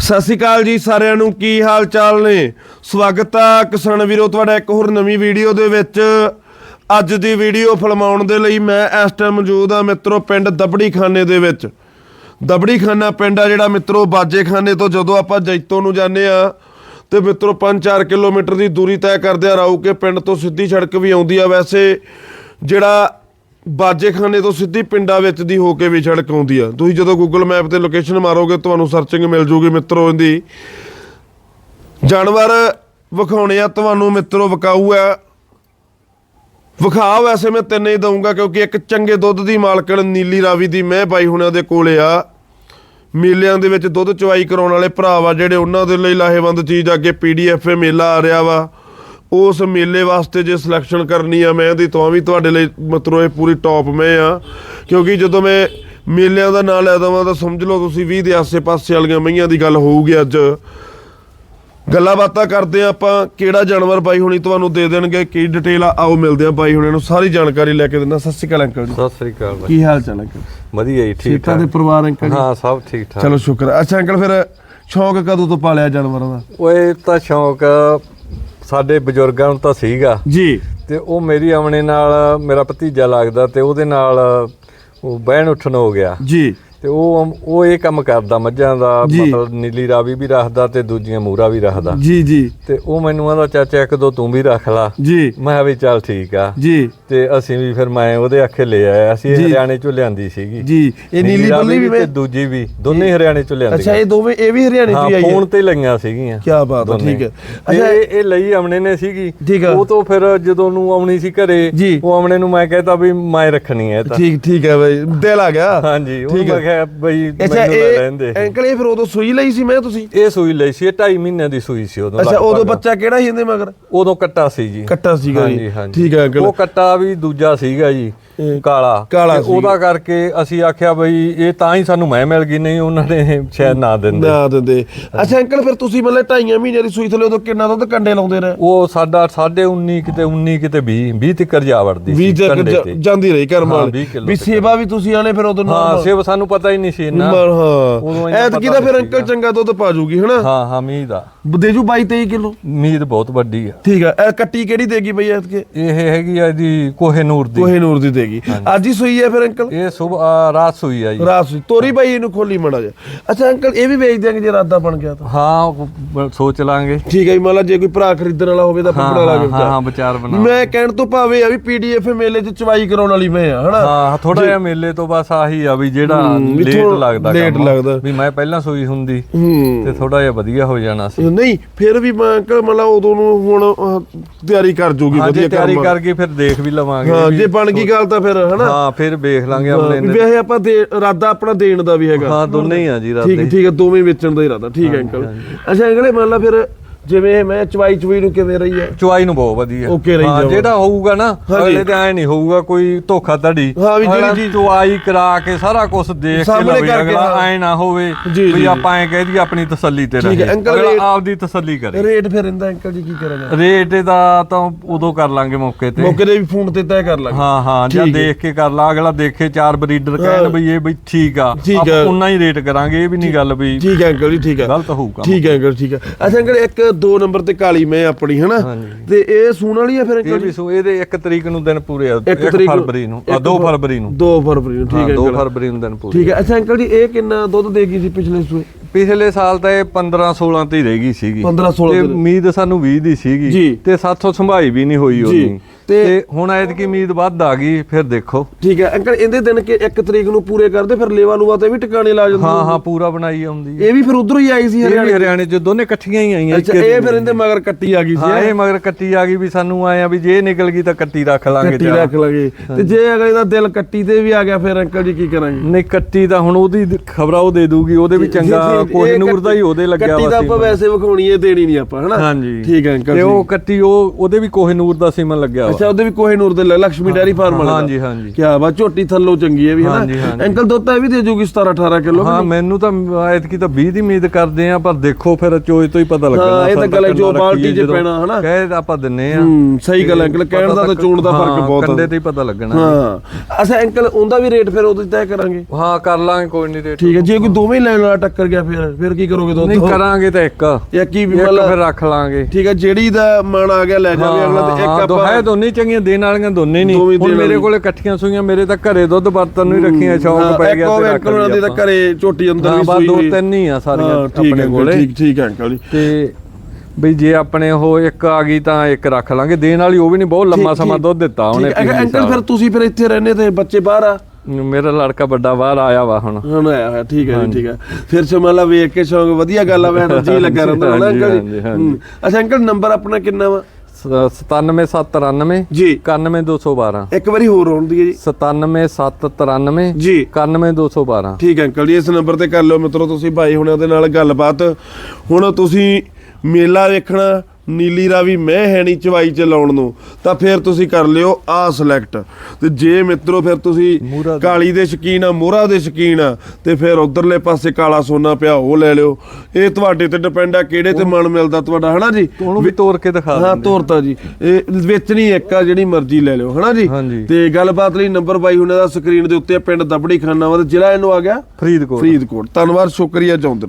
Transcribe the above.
ਸਤਿ ਸ਼੍ਰੀ ਅਕਾਲ ਜੀ ਸਾਰਿਆਂ ਨੂੰ, ਕੀ ਹਾਲ ਚਾਲ ਨੇ? ਸਵਾਗਤ ਆ ਕਿਸਾਨ ਵੀਰੋ, ਤੁਹਾਡਾ ਇੱਕ ਹੋਰ ਨਵੀਂ ਵੀਡੀਓ ਦੇ ਵਿੱਚ। ਅੱਜ ਦੀ ਵੀਡੀਓ ਫਿਲਮਾਉਣ ਦੇ ਲਈ ਮੈਂ ਇਸ ਟਾਈਮ ਮੌਜੂਦ ਆ ਮਿੱਤਰੋ, ਪਿੰਡ ਦਬੜੀ ਖਾਨੇ ਦੇ ਵਿੱਚ। ਦਬੜੀ ਖਾਨਾ ਪਿੰਡ ਆ ਜਿਹੜਾ ਮਿੱਤਰੋ ਬਾਜੇ ਖਾਨੇ ਤੋਂ ਜਦੋਂ ਆਪਾਂ ਜੈਤੋ ਨੂੰ ਜਾਂਦੇ ਆ ਤੇ ਮਿੱਤਰੋ 5-4 ਕਿਲੋਮੀਟਰ ਦੀ ਦੂਰੀ ਤੈਅ ਕਰਦੇ ਆ ਰਾਊ ਕੇ ਪਿੰਡ ਤੋਂ ਸਿੱਧੀ ਸੜਕ ਵੀ ਆਉਂਦੀ ਆ ਵੈਸੇ, ਜਿਹੜਾ ਬਾਜੇਖਾਨੇ ਤੋਂ ਸਿੱਧੀ ਪਿੰਡਾਂ ਵਿੱਚ ਦੀ ਹੋ ਕੇ ਵੀ ਸੜਕ ਆਉਂਦੀ ਆ। ਤੁਸੀਂ ਜਦੋਂ ਗੂਗਲ ਮੈਪ ਤੇ ਲੋਕੇਸ਼ਨ ਮਾਰੋਗੇ, ਤੁਹਾਨੂੰ ਸਰਚਿੰਗ ਮਿਲ ਜੂਗੀ ਮਿੱਤਰੋ ਇਹਦੀ। ਜਾਨਵਰ ਵਿਖਾਉਣੇ ਆ, ਤੁਹਾਨੂੰ ਮਿੱਤਰੋ ਵਿਕਾਊ ਆ। ਵਿਖਾ ਵੈਸੇ ਮੈਂ ਤਿੰਨੇ ਹੀ ਦਊਂਗਾ, ਕਿਉਂਕਿ ਇੱਕ ਚੰਗੇ ਦੁੱਧ ਦੀ ਮਾਲਕਣ ਨੀਲੀ ਰਾਵੀ ਦੀ ਮੈਂ ਬਾਈ ਹੁਣਾਂ ਦੇ ਕੋਲੇ ਆ। ਮੇਲਿਆਂ ਦੇ ਵਿੱਚ ਦੁੱਧ ਚਵਾਈ ਕਰਾਉਣ ਵਾਲੇ ਭਰਾ ਵਾ, ਜਿਹੜੇ ਉਹਨਾਂ ਦੇ ਲਈ ਲਾਹੇਵੰਦ ਚੀਜ਼ ਅੱਗੇ ਪੀਡੀਐਫ ਮੇਲਾ ਆ ਰਿਹਾ ਵਾ। ਉਸ ਮੇਲੇ ਵਾਸਤੇ ਜੇ ਸਿਲੈਕਸ਼ਨ ਕਰਨੀ ਆ ਮੈਂ ਦੀ ਤਾਂ ਵੀ ਤੁਹਾਡੇ ਲਈ ਮਤਲਬ ਇਹ ਪੂਰੀ ਟੌਪ ਮੈਂ ਆ। ਕਿਉਂਕਿ ਜਦੋਂ ਮੈਂ ਮੇਲਿਆਂ ਦਾ ਨਾਂ ਲੈ ਦਵਾਂ ਤਾਂ ਸਮਝ ਲਓ ਤੁਸੀਂ 20 ਦੇ ਆਸੇ-ਪਾਸੇ ਵਾਲੀਆਂ ਮਈਆਂ ਦੀ ਗੱਲ ਹੋਊਗੀ ਅੱਜ। ਗੱਲਾਂ ਬਾਤਾਂ ਕਰਦੇ ਆ ਆਪਾਂ ਕਿਹੜਾ ਜਾਨਵਰ ਬਾਈ ਹੁਣੀ ਤੁਹਾਨੂੰ ਦੇ ਦੇਣਗੇ ਕੀ ਡਿਟੇਲ ਆ ਆਓ ਮਿਲਦੇ ਆ ਬਾਈ ਹੁਣੇ ਨੂੰ। ਸਾਰੀ ਜਾਣਕਾਰੀ ਲੈ ਕੇ ਦਿੰਦਾ। ਸਤਿ ਸ਼੍ਰੀ ਅਕਾਲ ਅੰਕਲ ਜੀ। ਸਤਿ ਸ੍ਰੀ ਅਕਾਲ ਬਾਈ। ਕੀ ਹਾਲ ਚਾਲ ਅੰਕਲ? ਵਧੀਆ ਜੀ ਠੀਕ ਸੀਤਾ ਦੇ ਠਾਕ। ਪਰਿਵਾਰ ਅੰਕਲ ਜੀ? ਹਾਂ ਸਭ ਠੀਕ ਠਾਕ। ਚਲੋ ਸ਼ੁਕਰ। ਅੱਛਾ ਅੰਕਲ ਫਿਰ ਸ਼ੌਂਕ ਕਦੋਂ ਤੋਂ ਪਾਲਿਆ ਜਾਨਵਰਾਂ ਦਾ? ਓਏ ਤਾਂ ਸ਼ੌਂਕ ਸਾਡੇ ਬਜ਼ੁਰਗਾਂ ਨੂੰ ਤਾਂ ਸੀਗਾ। ਜੀ। ਤੇ ਉਹ ਮੇਰੀ ਆਮਣੇ ਨਾਲ ਮੇਰਾ ਭਤੀਜਾ ਲੱਗਦਾ ਤੇ ਉਹਦੇ ਨਾਲ ਉਹ ਬਹਿਣ ਉੱਠਣ ਹੋ ਗਿਆ। ਜੀ। ਤੇ ਉਹ ਉਹ ਇਹ ਕੰਮ ਕਰਦਾ ਮੱਝਾਂ ਦਾ। ਮਤਲਬ ਨੀਲੀ ਰਾਵੀ ਵੀ ਰੱਖਦਾ ਤੇ ਦੂਜੀਆਂ ਮੂਰਾ ਵੀ ਰੱਖਦਾ। ਜੀ ਜੀ। ਤੇ ਉਹ ਮੈਨੂੰ ਆਂਦਾ ਚਾਚਾ ਇੱਕ ਦੋ ਤੂੰ ਵੀ ਰੱਖ ਲਾ। ਜੀ। ਮੈਂ ਵੀ ਚੱਲ ਠੀਕ ਆ। ਜੀ। ਤੇ ਅਸੀਂ ਵੀ ਫਿਰ ਮੈਂ ਉਹਦੇ ਆਖੇ ਲੈ ਆਇਆ। ਅਸੀਂ। ਹਰਿਆਣੇ ਚੋਂ ਲਿਆਂਦੀ ਸੀਗੀ। ਜੀ। ਇਹ ਨੀਲੀ ਬੱਲੀ ਵੀ ਤੇ ਦੂਜੀ ਵੀ। ਦੋਨੇ ਹਰਿਆਣੇ ਚੋਂ ਲਿਆਂਦੀ ਅੱਛਾ ਇਹ ਦੋਵੇਂ ਇਹ ਵੀ ਹਰਿਆਣੇ ਤੋਂ ਹੀ ਆਈ ਫੋਨ ਹੈ ਤੇ ਲਈਆਂ ਸੀਗੀਆਂ। ਕੀ ਬਾਤ ਹੈ। ਠੀਕ ਹੈ ਅੱਛਾ। ਇਹ ਇਹ ਲਈ ਆਮਣੇ ਨੇ ਸੀਗੀ। ਉਹ ਤੋਂ ਫਿਰ ਜਦੋਂ ਨੂੰ ਆਉਣੀ ਸੀ ਘਰੇ। ਉਹ ਆਮਣੇ ਨੂੰ ਮੈਂ ਕਹਿਤਾ ਵੀ ਮੈਂ ਰੱਖਣੀ ਹੈ ਤਾਂ। ਠੀਕ ਠੀਕ ਹੈ ਬਾਈ। ਦਿਲ ਆ ਗਿਆ। ਹਾਂਜੀ ਉਹ। ਮੈਂ ਕਿਹਾ ਬਈ ਅੱਛਾ ਮੈਨੂੰ ਇਹ ਲੈਂਦੇ ਅੰਕਲ ਇਹ ਫਿਰ ਉਦੋਂ ਸੂਈ ਲਈ ਸੀ ਮੈਂ ਤੁਸੀਂ? ਇਹ ਸੂਈ ਲਈ ਸੀ ਇਹ 2.5 ਮਹੀਨਿਆਂ ਦੀ ਸੂਈ ਸੀ ਉਦੋਂ ਅੱਛਾ ਉਦੋਂ। ਬੱਚਾ ਕਿਹੜਾ ਸੀ ਇਹਦੇ ਮਗਰ? ਉਦੋਂ ਕੱਟਾ ਸੀ ਜੀ। ਕੱਟਾ ਸੀਗਾ ਜੀ। ਹਾਂਜੀ ਹਾਂਜੀ। ਠੀਕ ਹੈ ਅੰਕਲ। ਉਹ ਕੱਟਾ ਵੀ ਦੂਜਾ ਸੀਗਾ ਜੀ ਕਾਲਾ। ਕਾਲਾ ਉਹਦਾ ਕਰਕੇ ਅਸੀਂ ਆਖਿਆ ਬਈ ਇਹ ਤਾਂ ਹੀ ਸਾਨੂੰ ਮੈਂ ਮਿਲ ਗਈ ਨਹੀਂ ਉਹਨਾਂ ਨੇ ਸ਼ਾਇਦ ਨਾ ਦਿੰਦੇ। ਨਾ ਦਿੰਦੇ। ਅੱਛਾ ਅੰਕਲ ਫਿਰ ਤੁਸੀਂ ਮਤਲਬ ਢਾਈਆਂ ਮਹੀਨਿਆਂ ਦੀ ਸੂਈ ਥਲੇ ਉਦੋਂ ਕਿੰਨਾ ਦੁੱਧ ਕੰਡੇ ਲਾਉਂਦੇ ਰਹੇ? ਉਹ ਸਾਡਾ ਸਾਢੇ 19 ਕਿਤੇ 19 ਕਿਤੇ 20 20 ਤੱਕ ਜਾ ਵੜਦੀ 20 ਤੱਕ ਕੰਡੇ ਤੇ। ਜਾਂਦੀ ਰਹੀ ਕਰਮ ਹਾਂ, ਵਾਲੀ 20 ਕਿੱਲੋ ਵੀ। ਸੇਵਾ ਵੀ ਤੁਸੀਂ ਆਲੇ ਫਿਰ ਉਦੋਂ ਹਾਂ ਸੇਵ ਸਾਨੂੰ ਪਤਾ ਹੀ ਨਹੀਂ ਸੀ ਇੰਨਾ। ਉਦੋਂ ਹਾਂ। ਇੰਨਾ ਐਤਕੀ ਪਤਾ ਦਾ ਫਿਰ ਨਹੀਂ ਅੰਕਲ ਸੀਗਾ। ਚੰਗਾ ਦੁੱਧ ਪਾ ਜੂਗੀ ਹਨਾ? ਹਾਂ ਹਾਂ ਮੀਂਹ ਦਾ। ਦੇਜੂ 22 23 ਕਿਲੋ? ਉਮੀਦ ਬਹੁਤ ਵੱਡੀ ਆ। ਠੀਕ ਆ। ਇਹ ਕੱਟੀ ਕਿਹੜੀ ਦੇਗੀ ਬਈ ਐਤਕੇ? ਇਹ ਹੈਗੀ ਆ ਇਹਦੀ ਕੋਹੇ ਨੂਰ ਦੀ। ਕੋਹੇ ਨੂਰ ਦੀ ਦੇਗੀ ਅੱਜ ਹੀ ਸੂਈ ਹੈ ਫਿਰ ਅੰਕਲ? ਇਹ ਸੁਬ ਰਾਤ ਸੂਈ ਆ ਜੀ। ਰਾਤ ਸੂਈ। ਤੋਰੀ ਬਾਈ ਇਹਨੂੰ ਖੋਲੀ ਮੜਾ ਜਾ ਅੱਛਾ ਅੰਕਲ ਇਹ ਵੀ ਵੇਚ ਦਿਆਂਗੇ ਜੇ ਰਾਦਾ ਬਣ ਗਿਆ ਤਾਂ। ਹਾਂ ਸੋਚ ਲਾਂਗੇ। ਠੀਕ ਹੈ ਜੀ ਮੰਨ ਲਾ ਜੇ ਕੋਈ ਭਰਾ ਖਰੀਦਣ ਵਾਲਾ ਹੋਵੇ ਤਾਂ ਪਕੜਾ ਲਾ ਹਾਂ, ਕੇ ਹਾਂ ਵਿਚਾਰ ਬਣਾ ਮੈਂ ਕਹਿਣ ਤੋਂ ਭਾਵੇਂ ਆ ਵੀ ਪੀਡੀਐਫ ਮੇਲੇ 'ਚ ਚਵਾਈ ਕਰਾਉਣ ਵਾਲੀ ਮੈਂ ਆ ਹਨਾ? ਹਾਂ ਥੋੜਾ ਜਿਹਾ ਮੇਲੇ ਤੋਂ ਬਸ ਆਹੀ ਆ ਵੀ ਜਿਹੜਾ ਲੇਟ ਲੱਗਦਾ ਕੰਮ। ਲੱਗਦਾ। ਵੀ ਮੈਂ ਪਹਿਲਾਂ ਸੂਈ ਹੁੰਦੀ ਤੇ ਥੋੜਾ ਜਿਹਾ ਵਧੀਆ ਹੋ ਜਾਣਾ ਸੀ। ਨਹੀਂ ਫਿਰ ਵੀ ਮੈਂ ਅੰਕਲ ਮਤਲਬ ਉਦੋਂ ਨੂੰ ਹੁਣ ਅਹ, ਤਿਆਰੀ ਕਰ ਜੂਗੀ ਹਾਂ ਜੇ ਵਧੀਆ ਤਿਆਰੀ ਕੰਮ। ਕਰਕੇ ਫਿਰ ਦੇਖ ਵੀ ਲਵਾਂਗੇ ਹਾਂ ਵੀ ਜੇ ਬਣ ਗਈ ਗੱਲ ਤਾਂ ਫਿਰ ਹਨਾ? ਹਾਂ ਫਿਰ ਵੇਖ ਲਾਂਗੇ ਹਾਂ, ਆਪਣੇ ਵੀ ਨੇ ਵੈਸੇ ਆਪਾਂ ਦੇ ਇਰਾਦਾ ਆਪਣਾ ਦੇਣ ਦਾ ਵੀ ਹੈਗਾ। ਹਾਂ ਦੋਨੇ ਹੀ ਆ ਜੀ ਠੀਕ ਰਾਤੇ ਠੀਕ ਹੈ ਦੋਵੇਂ ਵੇਚਣ ਦਾ ਇਰਾਦਾ। ਠੀਕ ਹੈ ਅੰਕਲ। ਅੱਛਾ ਅੰਕਲ ਇਹ ਮੰਨ ਲਾ ਫਿਰ ਜਿਵੇਂ ਮੈਂ ਚਵਾਈ ਚਵਾਈ ਨੂੰ ਕਿਵੇਂ ਰਹੀ ਹੈ? ਚੁਆਈ ਨੂੰ ਬਹੁਤ ਵਧੀਆ। Okay ਰਹੀ ਹਾਂ। ਜਿਹੜਾ ਹੋਊਗਾ ਨਾ ਹਾਂਜੀ। ਅਗਲੇ ਤੇ ਐ ਨਹੀਂ ਹੋਊਗਾ ਕੋਈ ਧੋਖਾ ਧੜੀ। ਹਾਂ, ਵੀ ਜਿਹੜੀ ਚੀਜ਼- ਚੁਆਈ ਕਰਾ ਕੇ ਸਾਰਾ ਕੁਝ ਦੇਖ ਕੇ ਸਾਹਮਣੇ ਲਵੇ ਕਰਕੇ, ਅਗਲਾ ਹਾਂ। ਐ ਨਾ ਹੋਵੇ ਜੀ, ਵੀ ਜੀ, ਆਪਾਂ ਐ ਕਹਿ ਦਈਏ ਆਪਣੀ ਤਸੱਲੀ ਤੇ ਠੀਕ ਹੈ, ਰਹੇ। ਅੰਕਲ ਅਗਲਾ ਰੇਟ- ਆਪਦੀ ਤਸੱਲੀ ਕਰੇ। ਰੇਟ ਫਿਰ ਇਹਦਾ ਅੰਕਲ ਜੀ ਕੀ ਕਰਾਂਗੇ ਰੇਟ ਦਾ ਤਾਂ ਉਦੋਂ ਕਰ ਲਾਂਗੇ ਮੌਕੇ ਤੇ। ਮੌਕੇ ਤੇ ਵੀ ਫੋਨ ਤੇ ਤੈਅ ਕਰ ਲਾਂਗੇ। ਹਾਂ ਹਾਂ ਜਾਂ ਠੀਕ ਹੈ। ਦੇਖ ਕੇ ਕਰ ਲਾ। ਅਗਲਾ ਦੇਖੇ ਚਾਰ ਬਰੀਡਰ ਕਹਿਣ ਵੀ ਇਹ ਵੀ ਠੀਕ ਆ। ਠੀਕ। ਉਨਾ ਹੀ ਰੇਟ ਕਰਾਂਗੇ ਇਹ ਵੀ ਨਹੀਂ ਗੱਲ ਵੀ ਠੀਕ ਹੈ ਅੰਕਲ ਜੀ ਠੀਕ ਹੈ। ਗਲਤ ਹੋਊਗਾ ਠੀਕ ਹੈ ਅੰਕਲ ਠੀਕ ਹੈ। ਅੱਛਾ ਅੰਕਲ ਇੱਕ ਦੋ ਨੰਬਰ ਤੇ ਕਾਲੀ ਮੈਂ ਆਪਣੀ ਹਨਾ। ਤੇ ਇਹ ਸੂਣ ਵਾਲੀ ਹੈ ਫਿਰ ਇਹ ਵੀ ਸੋ ਇਹਦੇ 1 ਤਰੀਕ ਨੂੰ ਦਿਨ ਪੂਰੇ ਆ ਇੱਕ 1 ਤਰੀਕ ਫਰਵਰੀ ਨੂੰ। ਆ 2 ਫਰਵਰੀ ਨੂੰ। 2 ਫਰਵਰੀ ਨੂੰ ਠੀਕ ਹੈ 2 ਅੰਕਲ। ਫਰਵਰੀ ਨੂੰ ਦਿਨ ਪੂਰੇ ਠੀਕ ਹੈ। ਅੱਛਾ ਅੰਕਲ ਜੀ ਇਹ ਕਿੰਨਾ ਦੁੱਧ ਦੇਗੀ ਸੀ ਪਿਛਲੇ ਸੂਏ ਪਿਛਲੇ ਸਾਲ ਤਾਂ ਇਹ 15 16 ਤੇ ਹੀ ਰਹਿ ਗਈ ਸੀਗੀ। 15 16 ਤੇ ਉਮੀਦ ਸਾਨੂੰ 20 ਦੀ ਸੀਗੀ। ਤੇ ਸਾਥੋਂ ਸੰਭਾਈ ਵੀ ਨਹੀਂ ਹੋਈ ਜੀ। ਤੇ- ਤੇ ਹੁਣ ਐਤਕੀ ਉਮੀਦ ਵੱਧ ਆ ਗਈ ਫਿਰ ਦੇਖੋ। ਠੀਕ ਹੈ ਅੰਕਲ ਇਹਦੇ ਦਿਨ ਕਿ 1 ਤਰੀਕ ਨੂੰ ਪੂਰੇ ਕਰਦੇ ਫਿਰ ਲੇਵਾ ਲੂਆ ਤੇ ਵੀ ਟਿਕਾਣੇ ਲਾ ਜਾਂਦੇ ਹਾਂ ਹਾਂ ਪੂਰਾ ਬਣਾਈ ਆਉਂਦੀ ਹੈ। ਇਹ ਵੀ ਫਿਰ ਉਧਰੋਂ ਹੀ ਆਈ ਸੀ ਹਰਿਆਣੇ ਹਰਿਆਣੇ ਚ ਦੋਨੇ ਇਕੱਠੀਆਂ ਹੀ ਆਈਆਂ ਅੱਛਾ ਇਹ ਫਿਰ ਇਹਦੇ ਮਗਰ ਕੱਟੀ ਆ ਗਈ ਸੀ ਹਾਂ ਇਹ ਮਗਰ ਕੱਟੀ ਆ ਗਈ ਵੀ ਸਾਨੂੰ ਆਏ ਆ ਵੀ ਜੇ ਨਿਕਲ ਗਈ ਤਾਂ ਕੱਟੀ ਰੱਖ ਲਾਂਗੇ ਕੱਟੀ ਰੱਖ ਲਾਂਗੇ। ਤੇ ਜੇ ਅਗਲੇ ਦਾ ਦਿਲ ਕੱਟੀ ਤੇ ਵੀ ਆ ਗਿਆ ਫਿਰ ਅੰਕਲ ਜੀ ਕੀ ਕਰਾਂਗੇ? ਨਹੀਂ ਕੱਟੀ ਤਾਂ ਹੁਣ ਉਹਦੀ ਖਬਰਾਂ ਉਹ ਦੇ ਦੂਗੀ ਉਹਦੇ ਵੀ ਚੰਗਾ ਕੋਈ ਨੂਰ ਦਾ ਹੀ ਉਹਦੇ ਲੱਗਿਆ ਕੱਟੀ ਵਾ ਤਾਂ ਆਪਾਂ। ਵੈਸੇ ਵਿਖਾਉਣੀ ਹੈ ਦੇਣੀ ਨਹੀਂ ਆਪਾਂ ਹਨਾ? ਹਾਂਜੀ। ਠੀਕ ਹੈ ਅੰਕਲ ਤੇ ਜੀ। ਉਹ ਕੱਟੀ ਉਹ ਉਹਦੇ ਵੀ ਕੋਹੇ ਨੂਰ ਦਾ ਸੀਮਨ ਲੱਗਿਆ ਵਾ। ਅੱਛਾ ਉਹਦੇ ਵੀ ਕੋਹੇਨੂਰ ਦੇ ਲ- ਲక్ష్ਮੀ ਡੈਰੀ ਫਾਰਮ ਵਾਲੇ ਦਾ। ਹਾਂਜੀ ਹਾਂਜੀ। ਕੀ ਬਾ ਝੋਟੀ ਥੱਲੋਂ ਚੰਗੀ ਹੈ ਵੀ ਹੈ ਹਾਂਜੀ, ਨਾ ਹਾਂਜੀ। ਅੰਕਲ ਦੁੱਧ ਤਾਂ ਇਹ ਵੀ ਦੇ ਜੂਗੀ 17 18 ਕਿਲੋ ਹਾਂ ਮੈਨੂੰ? ਤਾਂ ਐਤਕੀ ਤਾਂ 20 ਦੀ ਉਮੀਦ ਕਰਦੇ ਆ ਪਰ ਦੇਖੋ ਫਿਰ ਚੋਜ ਤੋਂ ਹੀ ਪਤਾ ਲੱਗਣਾ ਹਾਂ, ਇਹ ਤਾਂ ਗੱਲ ਹੈ, ਜੋ ਬਾਲਟੀ 'ਚ ਪੈਣਾ, ਹਨਾ? ਕਹੇ ਤਾਂ ਆਪਾਂ ਦਿੰਨੇ ਆ। ਹੂੰ ਸਹੀ ਗੱਲ ਹੈ ਅੰਕਲ ਕਹਿਣ ਦਾ ਤਾਂ ਚੋਣ ਦਾ ਫ਼ਰਕ ਬਹੁਤ ਕੰਡੇ ਹੈ ਤੇ ਹੀ ਪਤਾ ਲੱਗਣਾ। ਹਾਂ। ਅੱਛਾ ਅੰਕਲ ਉਹਦਾ ਵੀ ਰੇਟ ਫਿਰ ਉਹਦੇ ਤੈਅ ਕਰਾਂਗੇ? ਹਾਂ ਕਰ ਲਾਂਗੇ ਕੋਈ ਨਹੀਂ ਰੇਟ ਠੀਕ ਹੈ ਜੇ ਕੋਈ ਦੋਵੇਂ ਹੀ ਲੈਣ ਵਾਲਾ ਟੱਕਰ ਗਿਆ ਫਿਰ ਫਿਰ ਕੀ ਕਰੋਗੇ ਨਹੀਂ ਦੁੱਧ ਕਰਾਂਗੇ ਤਾਂ ਇੱਕ। ਇੱਕ ਮਤਲਬ ਫਿਰ ਰੱਖ ਲਾਂਗੇ। ਠੀਕ ਹੈ ਜਿਹੜੀ ਦਾ ਮਨ ਆ ਗਿਆ ਲੈ ਜਾਵੇ ਅਗਲਾ ਤੇ ਹਾਂ ਇੱਕ ਦੋ ਹੈ ਆਪਾਂ ਦੋਨੇ ਚੰਗੀਆਂ ਦੇਣ ਵਾਲੀਆਂ ਦੋਨੇ ਨਹੀਂ। ਹੁਣ ਮੇਰੇ। ਕੋਲੇ ਇਕੱਠੀਆਂ ਸੂਈਆਂ ਮੇਰੇ ਤਾਂ ਘਰੇ ਦੁੱਧ ਬਰਤਨ ਨੂੰ ਹੀ ਰੱਖੀਆਂ ਹਾਂ, ਸ਼ੌਂਕ ਪੈ ਗਿਆ ਤੇ ਰੱਖ ਉਹਨਾਂ ਦੇ ਤਾਂ ਘਰੇ ਝੋਟੀ ਅੰਦਰ ਹਾਂ ਵੀ ਸੂਈ ਦੋ ਤਿੰਨ ਹੀ ਆ ਸਾਰੀਆਂ ਹਾਂ, ਹੈ ਆਪਣੇ ਕੋਲੇ। ਠੀਕ ਠੀਕ ਹੈ ਅੰਕਲ ਜੀ। ਤੇ ਬਈ ਜੇ ਆਪਣੇ ਉਹ ਇੱਕ ਆ ਗਈ ਤਾਂ ਇੱਕ ਰੱਖ ਲਾਂਗੇ। ਦੇਣ ਵਾਲੀ ਉਹ ਵੀ ਨਹੀਂ ਬਹੁਤ ਲੰਮਾ ਸਮਾਂ ਦੁੱਧ ਦਿੱਤਾ ਉਹਨੇ ਹੈ ਅੰਕਲ ਫਿਰ। ਤੁਸੀਂ ਫਿਰ ਇੱਥੇ ਰਹਿੰਦੇ ਤੇ ਬੱਚੇ ਬਾਹਰ ਆ? ਮੇਰਾ ਲੜਕਾ ਵੱਡਾ ਬਾਹਰ ਆਇਆ ਵਾ ਹੁਣ। ਹੁਣ ਆਇਆ ਹੋਇਆ ਠੀਕ ਹੈ ਜੀ ਠੀਕ ਹੈ। ਫਿਰ ਸ਼ਮਲਾ ਵੇਖ ਕੇ ਸ਼ੌਂਕ ਵਧੀਆ ਗੱਲ ਆ ਵੈਨ ਜੀ ਲੱਗਾ ਰਹਿੰਦਾ ਅੰਕਲ। ਹੂੰ। ਅੱਛਾ ਅੰਕਲ ਨੰਬਰ ਆਪਣਾ ਕਿੰਨਾ ਵਾ? 97793 ਜੀ। 91212 ਇੱਕ ਵਾਰੀ ਹੋਰ ਆਉਣ ਦੀ ਹੈ ਜੀ। 97793 ਜੀ 91212 ਠੀਕ ਹੈ ਅੰਕਲ ਜੀ ਇਸ ਨੰਬਰ ਤੇ ਕਰ ਲਿਓ ਮਿੱਤਰੋ ਤੁਸੀਂ ਭਾਈ ਹੁਣਾਂ ਦੇ ਨਾਲ ਗੱਲਬਾਤ। ਹੁਣ ਤੁਸੀਂ ਮੇਲਾ ਵੇਖਣਾ ਨੀਲੀ ਰਾਵੀ ਮੈਂ ਹੈ ਨਹੀਂ ਚਵਾਈ ਚ ਲਾਉਣ ਨੂੰ ਤਾਂ ਫਿਰ ਤੁਸੀਂ ਕਰ ਲਿਓ ਆ ਸਿਲੈਕਟ ਤੇ ਜੇ ਮਿੱਤਰੋ ਫਿਰ ਤੁਸੀਂ। ਕਾਲੀ ਦੇ ਸ਼ਕੀਨ ਆ ਮੋਹਰਾ ਦੇ ਸ਼ਕੀਨ ਆ ਤੇ ਫਿਰ ਉਧਰਲੇ ਪਾਸੇ ਕਾਲਾ ਸੋਨਾ ਪਿਆ ਉਹ ਲੈ ਲਿਓ। ਇਹ ਤੁਹਾਡੇ ਤੇ ਡਿਪੈਂਡ ਆ ਕਿਹੜੇ ਤੇ ਮਨ ਮਿਲਦਾ ਤੁਹਾਡਾ ਹਨਾ ਜੀ? ਉਹਨੂੰ ਵੀ ਤੋੜ ਕੇ ਦਿਖਾ ਹਾਂ ਤੋਰਤਾ ਜੀ। ਇਹ ਵੇਚਣੀ ਇੱਕ ਆ ਜਿਹੜੀ ਮਰਜ਼ੀ ਲੈ ਲਿਓ ਹਨਾ ਜੀ। ਤੇ ਗੱਲਬਾਤ ਲਈ ਨੰਬਰ ਬਾਈ ਹੁਣਾਂ ਦਾ ਸਕਰੀਨ ਦੇ ਉੱਤੇ ਪਿੰਡ ਦਬੜੀ ਖਾਨਾ ਵਾ ਜ਼ਿਲ੍ਹਾ ਇਹਨੂੰ ਆ ਗਿਆ? ਫਰੀਦਕੋਟ। ਫਰੀਦਕੋਟ। ਧੰਨਵਾਦ ਸ਼ੁਕਰੀਆ ਚਾਹੁੰਦੇ